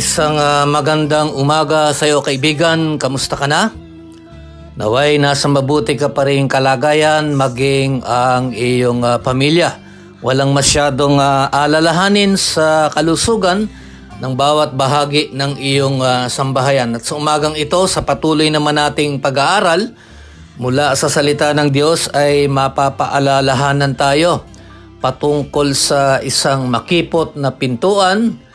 Isang ah, magandang umaga sa iyo kaibigan. Kamusta ka na? Naway nasa mabuti ka pa rin kalagayan maging ang iyong ah, pamilya. Walang masyadong ah, alalahanin sa kalusugan ng bawat bahagi ng iyong ah, sambahayan. At sa umagang ito, sa patuloy naman nating pag-aaral mula sa salita ng Diyos ay mapapaalalahanan tayo patungkol sa isang makipot na pintuan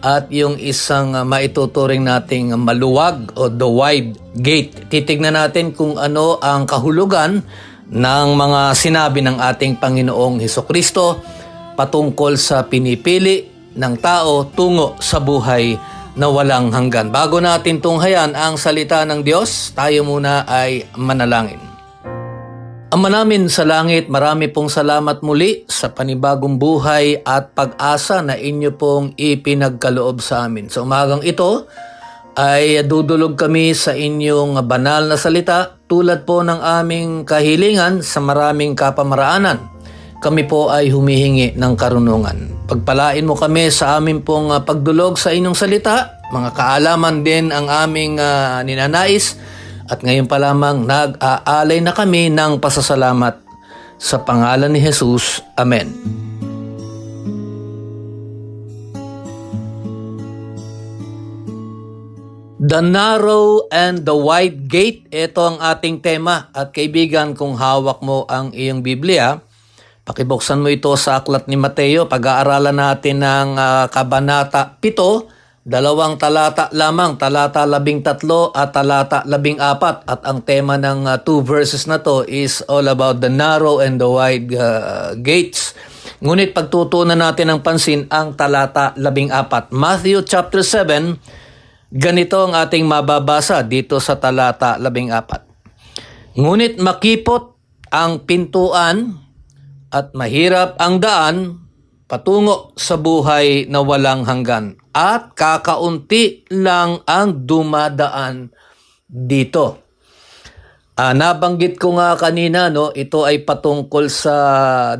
at yung isang uh, maituturing nating maluwag o the wide gate. Titignan natin kung ano ang kahulugan ng mga sinabi ng ating Panginoong Heso Kristo patungkol sa pinipili ng tao tungo sa buhay na walang hanggan. Bago natin tunghayan ang salita ng Diyos, tayo muna ay manalangin. Ama namin sa langit, marami pong salamat muli sa panibagong buhay at pag-asa na inyo pong ipinagkaloob sa amin. Sa umagang ito ay dudulog kami sa inyong banal na salita tulad po ng aming kahilingan sa maraming kapamaraanan. Kami po ay humihingi ng karunungan. Pagpalain mo kami sa aming pong ah, pagdulog sa inyong salita, mga kaalaman din ang aming ah, ninanais at ngayon pa lamang nag-aalay na kami ng pasasalamat sa pangalan ni Jesus. Amen. The narrow and the wide gate, ito ang ating tema. At kaibigan, kung hawak mo ang iyong Biblia, pakibuksan mo ito sa aklat ni Mateo. Pag-aaralan natin ng ah, Kabanata 7, dalawang talata lamang, talata 13 at talata 14. At ang tema ng ah, two verses na to is all about the narrow and the wide ah, gates. Ngunit pagtutunan natin ng pansin ang talata 14. Matthew chapter 7, Ganito ang ating mababasa dito sa talata 14. Ngunit makipot ang pintuan at mahirap ang daan patungo sa buhay na walang hanggan at kakaunti lang ang dumadaan dito. Ah, nabanggit ko nga kanina, no, ito ay patungkol sa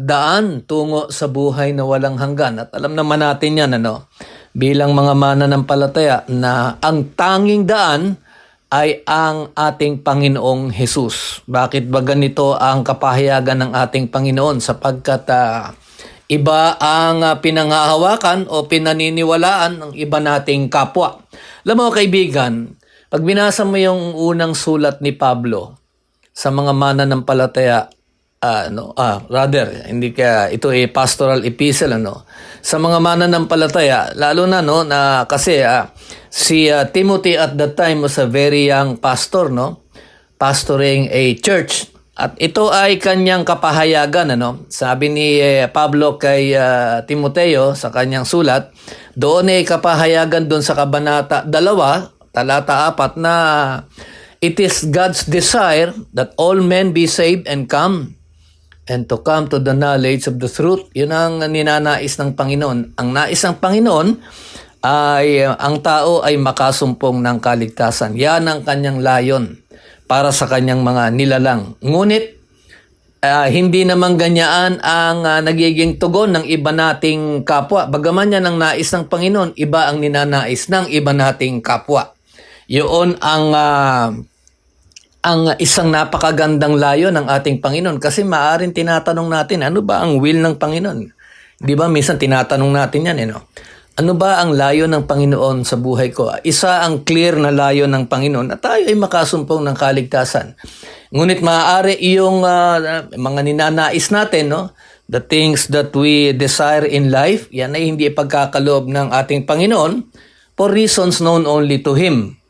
daan tungo sa buhay na walang hanggan. At alam naman natin yan, ano, bilang mga mananampalataya na ang tanging daan ay ang ating Panginoong Hesus. Bakit ba ganito ang kapahayagan ng ating Panginoon? Sapagkat ah, iba ang ah, pinangahawakan o pinaniniwalaan ng iba nating kapwa. Alam mo kaibigan, pag binasa mo yung unang sulat ni Pablo sa mga mananampalataya, ah, ano, ah, rather, hindi kaya ito ay pastoral epistle ano. Sa mga mananampalataya, lalo na no na kasi ah, si ah, Timothy at that time was a very young pastor no, pastoring a church. At ito ay kanyang kapahayagan ano. Sabi ni eh, Pablo kay ah, Timoteo sa kanyang sulat, doon ay kapahayagan doon sa kabanata 2, talata 4 na It is God's desire that all men be saved and come and to come to the knowledge of the truth. Yun ang ninanais ng Panginoon. Ang nais ng Panginoon ay uh, ang tao ay makasumpong ng kaligtasan. Yan ang kanyang layon para sa kanyang mga nilalang. Ngunit ah, hindi naman ganyaan ang ah, nagiging tugon ng iba nating kapwa. Bagaman yan ang nais ng Panginoon, iba ang ninanais ng iba nating kapwa. Yun ang ah, ang isang napakagandang layo ng ating Panginoon kasi maaring tinatanong natin ano ba ang will ng Panginoon? 'Di ba minsan tinatanong natin yan eh no? Ano ba ang layo ng Panginoon sa buhay ko? Isa ang clear na layo ng Panginoon na tayo ay makasumpong ng kaligtasan. Ngunit maaari yung ah, mga ninanais natin, no? the things that we desire in life, yan ay hindi ipagkakaloob ng ating Panginoon for reasons known only to Him.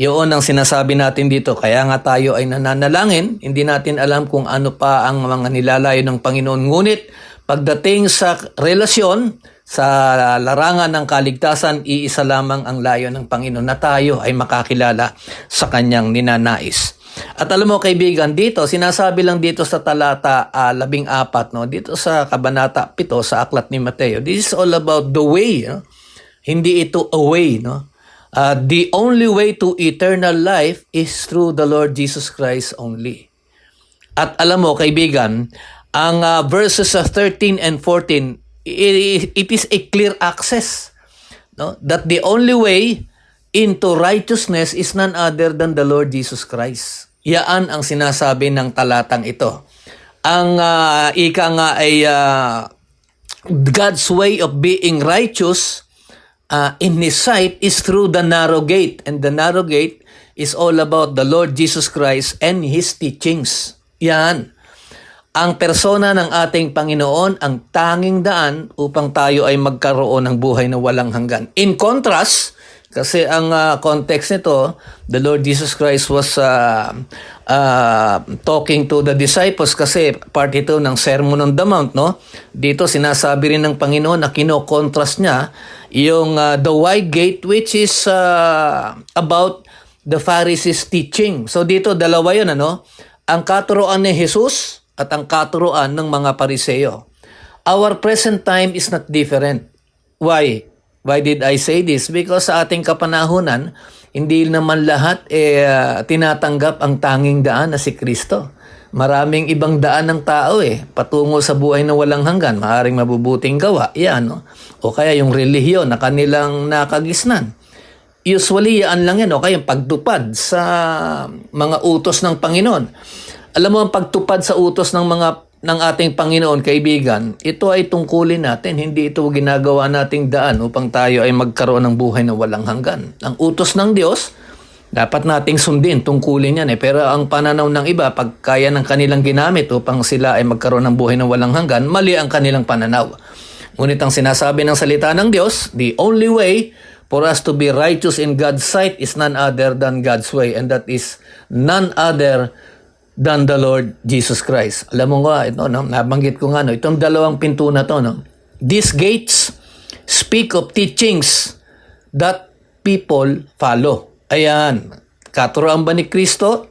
Yun ang sinasabi natin dito. Kaya nga tayo ay nananalangin, hindi natin alam kung ano pa ang mga nilalayo ng Panginoon. Ngunit pagdating sa relasyon, sa larangan ng kaligtasan, iisa lamang ang layo ng Panginoon na tayo ay makakilala sa kanyang ninanais. At alam mo kaibigan, dito, sinasabi lang dito sa talata ah, labing apat, no? dito sa kabanata 7 sa aklat ni Mateo, this is all about the way. No? Hindi ito a way. No? Ah, the only way to eternal life is through the Lord Jesus Christ only. At alam mo, kaibigan, ang ah, verses ah, 13 and 14, i- it is a clear access. No? That the only way into righteousness is none other than the Lord Jesus Christ. Yaan ang sinasabi ng talatang ito. Ang ah, ika nga ay ah, God's way of being righteous uh, in His sight is through the narrow gate. And the narrow gate is all about the Lord Jesus Christ and His teachings. Yan. Ang persona ng ating Panginoon ang tanging daan upang tayo ay magkaroon ng buhay na walang hanggan. In contrast, kasi ang uh, context nito, the Lord Jesus Christ was uh, uh, talking to the disciples kasi part ito ng Sermon on the Mount, no? Dito sinasabi rin ng Panginoon na kino-contrast niya yung uh, the wide gate which is uh, about the Pharisees teaching. So dito dalawa 'yon ano? Ang katuroan ni Jesus at ang katuroan ng mga pariseo. Our present time is not different. Why? Why did I say this? Because sa ating kapanahunan, hindi naman lahat eh, tinatanggap ang tanging daan na si Kristo. Maraming ibang daan ng tao eh, patungo sa buhay na walang hanggan, maaring mabubuting gawa, yan, no? o kaya yung relihiyon na kanilang nakagisnan. Usually, yan lang yan, o kaya yung pagtupad sa mga utos ng Panginoon. Alam mo, ang pagtupad sa utos ng mga ng ating Panginoon, kaibigan, ito ay tungkulin natin. Hindi ito ginagawa nating daan upang tayo ay magkaroon ng buhay na walang hanggan. Ang utos ng Diyos, dapat nating sundin, tungkulin yan eh. Pero ang pananaw ng iba, pag kaya ng kanilang ginamit upang sila ay magkaroon ng buhay na walang hanggan, mali ang kanilang pananaw. Ngunit ang sinasabi ng salita ng Diyos, the only way for us to be righteous in God's sight is none other than God's way. And that is none other than the Lord Jesus Christ. Alam mo nga, ito, no? nabanggit ko nga, no? itong dalawang pinto na to, no? these gates speak of teachings that people follow. Ayan, katuroan ba ni Kristo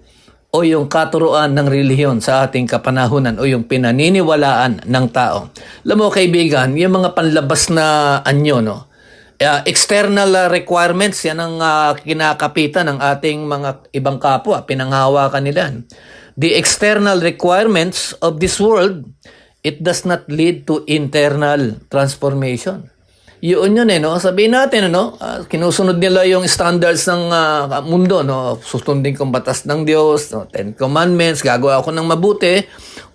o yung katuroan ng relihiyon sa ating kapanahunan o yung pinaniniwalaan ng tao? Alam mo kaibigan, yung mga panlabas na anyo, no? Uh, external uh, requirements, yan ang uh, kinakapitan ng ating mga ibang kapwa, pinanghawakan nila. The external requirements of this world, it does not lead to internal transformation. Yun yun eh, no? Sabihin natin, ano? Uh, kinusunod nila yung standards ng uh, mundo, no? Susundin kong batas ng Diyos, no? Ten Commandments, gagawa ako ng mabuti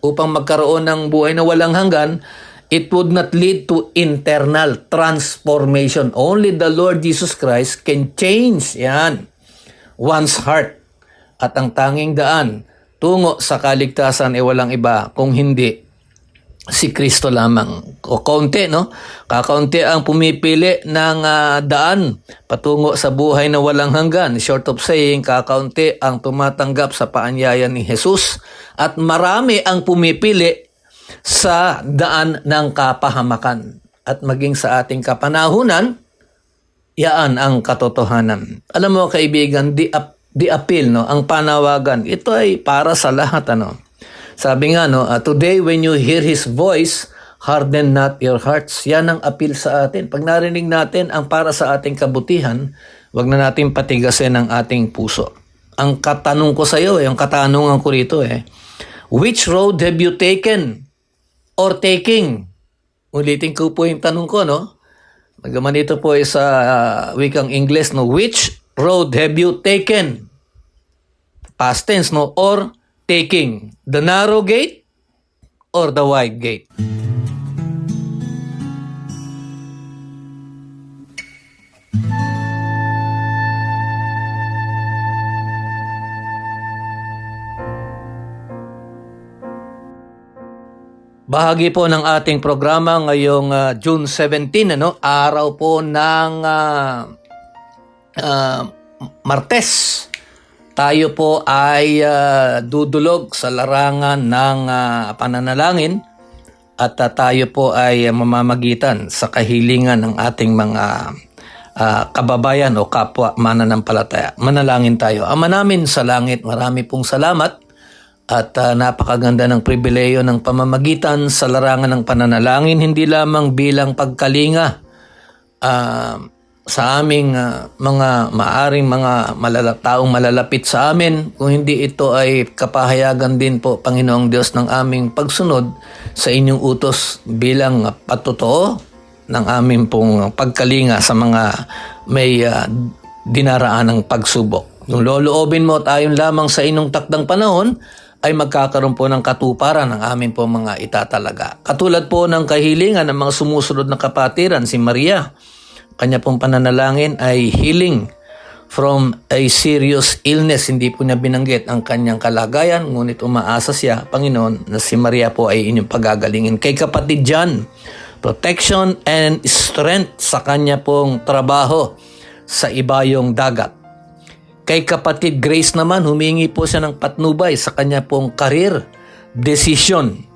upang magkaroon ng buhay na walang hanggan it would not lead to internal transformation. Only the Lord Jesus Christ can change yan, one's heart. At ang tanging daan tungo sa kaligtasan ay walang iba kung hindi si Kristo lamang. O kaunti, no? Kakaunti ang pumipili ng ah, daan patungo sa buhay na walang hanggan. Short of saying, kakaunti ang tumatanggap sa paanyaya ni Jesus at marami ang pumipili sa daan ng kapahamakan. At maging sa ating kapanahunan, yaan ang katotohanan. Alam mo kaibigan, di, ap- di appeal, no? ang panawagan, ito ay para sa lahat. Ano? Sabi nga, no, uh, today when you hear His voice, harden not your hearts. Yan ang appeal sa atin. Pag narinig natin ang para sa ating kabutihan, wag na natin patigasin ang ating puso. Ang katanong ko sa iyo, yung katanungan ko rito eh, which road have you taken or taking? Ulitin ko po yung tanong ko, no? Nagaman ito po ay sa uh, wikang Ingles, no? Which road have you taken? past tense, no? Or taking the narrow gate or the wide gate. Bahagi po ng ating programa ngayong uh, June 17 ano, araw po ng uh, uh, Martes. Tayo po ay ah, dudulog sa larangan ng ah, pananalangin at ah, tayo po ay mamamagitan sa kahilingan ng ating mga ah, kababayan o kapwa mananampalataya. Manalangin tayo. Ama namin sa langit, marami pong salamat at ah, napakaganda ng pribileyo ng pamamagitan sa larangan ng pananalangin, hindi lamang bilang pagkalinga ah, sa aming ah, mga maaring mga malala, taong malalapit sa amin, kung hindi ito ay kapahayagan din po, Panginoong Diyos, ng aming pagsunod sa inyong utos bilang patotoo ng aming pong pagkalinga sa mga may ah, dinaraan ng pagsubok. Kung loloobin mo at ayon lamang sa inyong takdang panahon, ay magkakaroon po ng katuparan ng aming po mga itatalaga. Katulad po ng kahilingan ng mga sumusunod na kapatiran, si Maria, kanya pong pananalangin ay healing from a serious illness. Hindi po niya binanggit ang kanyang kalagayan, ngunit umaasa siya, Panginoon, na si Maria po ay inyong pagagalingin. Kay kapatid Jan, protection and strength sa kanya pong trabaho sa ibayong dagat. Kay kapatid Grace naman, humingi po siya ng patnubay sa kanya pong career decision.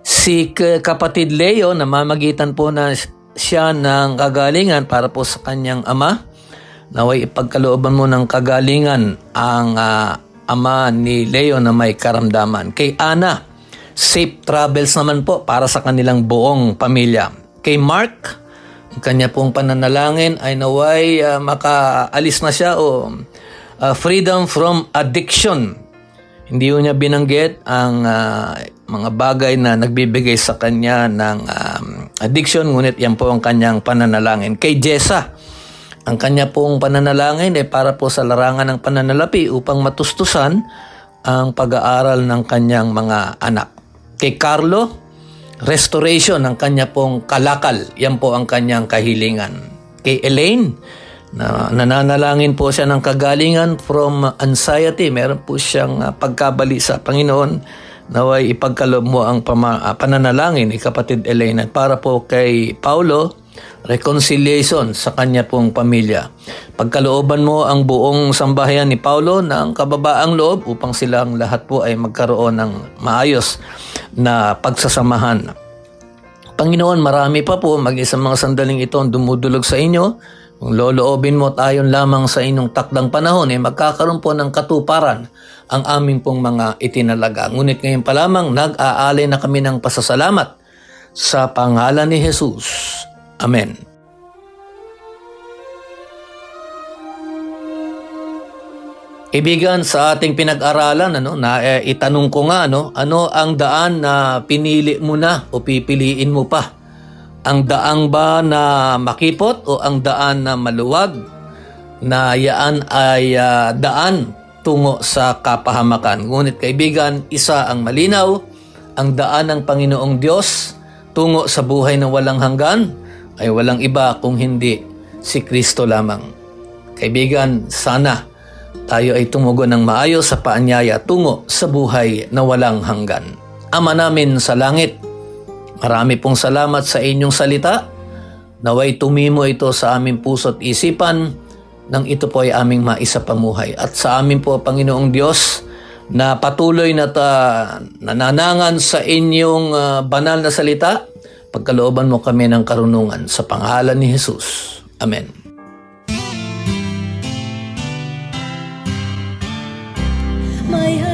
Si kapatid Leo, namamagitan po na siya ng kagalingan para po sa kanyang ama. Naway ipagkalooban mo ng kagalingan ang ah, ama ni Leo na may karamdaman. Kay Ana, safe travels naman po para sa kanilang buong pamilya. Kay Mark, ang kanya pong pananalangin ay naway ah, makaalis na siya o ah, freedom from addiction. Hindi niya binanggit ang ah, mga bagay na nagbibigay sa kanya ng um, addiction, ngunit yan po ang kanyang pananalangin. Kay Jessa, ang kanya pong pananalangin ay para po sa larangan ng pananalapi upang matustusan ang pag-aaral ng kanyang mga anak. Kay Carlo, restoration ng kanya pong kalakal. Yan po ang kanyang kahilingan. Kay Elaine, na nananalangin po siya ng kagalingan from anxiety. Meron po siyang ah, pagkabali sa Panginoon. Naway ipagkalob mo ang pama, ah, pananalangin ni kapatid Elaine. At para po kay Paulo, reconciliation sa kanya pong pamilya. Pagkalooban mo ang buong sambahayan ni Paulo ng kababaang loob upang silang lahat po ay magkaroon ng maayos na pagsasamahan. Panginoon, marami pa po mag-isang mga sandaling ito ang dumudulog sa inyo. Kung loloobin mo tayon lamang sa inyong takdang panahon, eh magkakaroon po ng katuparan ang aming pong mga itinalaga. Ngunit ngayon pa lamang, nag-aalay na kami ng pasasalamat sa pangalan ni Jesus. Amen. Ibigan sa ating pinag-aralan, ano, na eh, itanong ko nga, ano, ano ang daan na pinili mo na o pipiliin mo pa? Ang daang ba na makipot o ang daan na maluwag? Na yaan ay ah, daan tungo sa kapahamakan. Ngunit kaibigan, isa ang malinaw, ang daan ng Panginoong Diyos tungo sa buhay na walang hanggan ay walang iba kung hindi si Kristo lamang. Kaibigan, sana tayo ay tumugon ng maayos sa paanyaya tungo sa buhay na walang hanggan. Ama namin sa langit, marami pong salamat sa inyong salita. Naway tumimo ito sa aming puso't isipan nang ito po ay aming maisapamuhay. At sa amin po, Panginoong Diyos, na patuloy na ta, nananangan sa inyong ah, banal na salita, pagkalooban mo kami ng karunungan sa pangalan ni Jesus. Amen. May harding